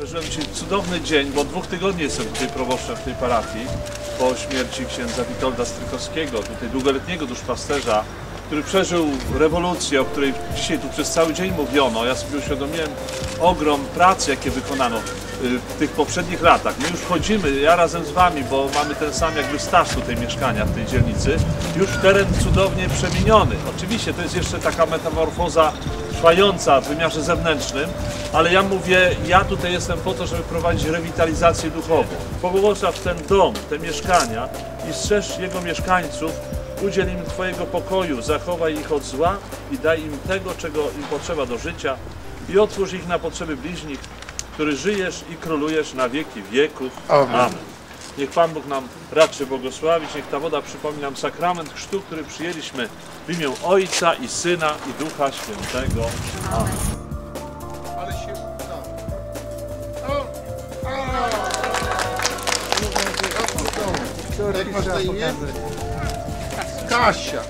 powiem Ci, cudowny dzień, bo od dwóch tygodni jestem tutaj proboszczem w tej parafii, po śmierci księdza Witolda Strykowskiego, tutaj długoletniego duszpasterza, który przeżył rewolucję, o której dzisiaj tu przez cały dzień mówiono. Ja sobie uświadomiłem ogrom pracy, jakie wykonano y, w tych poprzednich latach. My już wchodzimy, ja razem z Wami, bo mamy ten sam jakby staż tutaj mieszkania w tej dzielnicy, już teren cudownie przemieniony. Oczywiście to jest jeszcze taka metamorfoza trwająca w wymiarze zewnętrznym, ale ja mówię, ja tutaj jestem po to, żeby prowadzić rewitalizację duchową. Pobłogosław ten dom, te mieszkania i strzeż jego mieszkańców, udziel im Twojego pokoju, zachowaj ich od zła i daj im tego, czego im potrzeba do życia i otwórz ich na potrzeby bliźnich, który żyjesz i królujesz na wieki wieków. Amen. Amen. Niech Pan Bóg nam raczy błogosławić, niech ta woda przypomni nam sakrament chrztu, który przyjęliśmy w imię Ojca i Syna i Ducha Świętego. Amen. Ale się! Jak masz na imię? Kasia.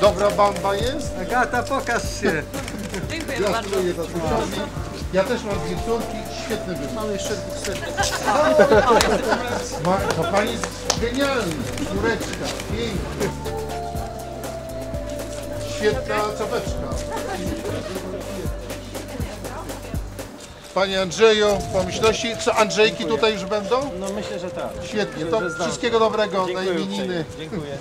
Dobra bamba jest? Agata, pokaż się. Gratuluję tatusiowi. Ja też mam dwie córki. Świetny wybór. Mam jeszcze dwóch. Ma, to pani jest genialna. Córeczka. Piękna. Świetna czapeczka. Panie Andrzeju, pomyślności. Co, Andrzejki tutaj już będą? No myślę, że tak. Świetnie. To znam. wszystkiego dobrego na Dziękuję imieniny. uprzejmie. Dziękuję.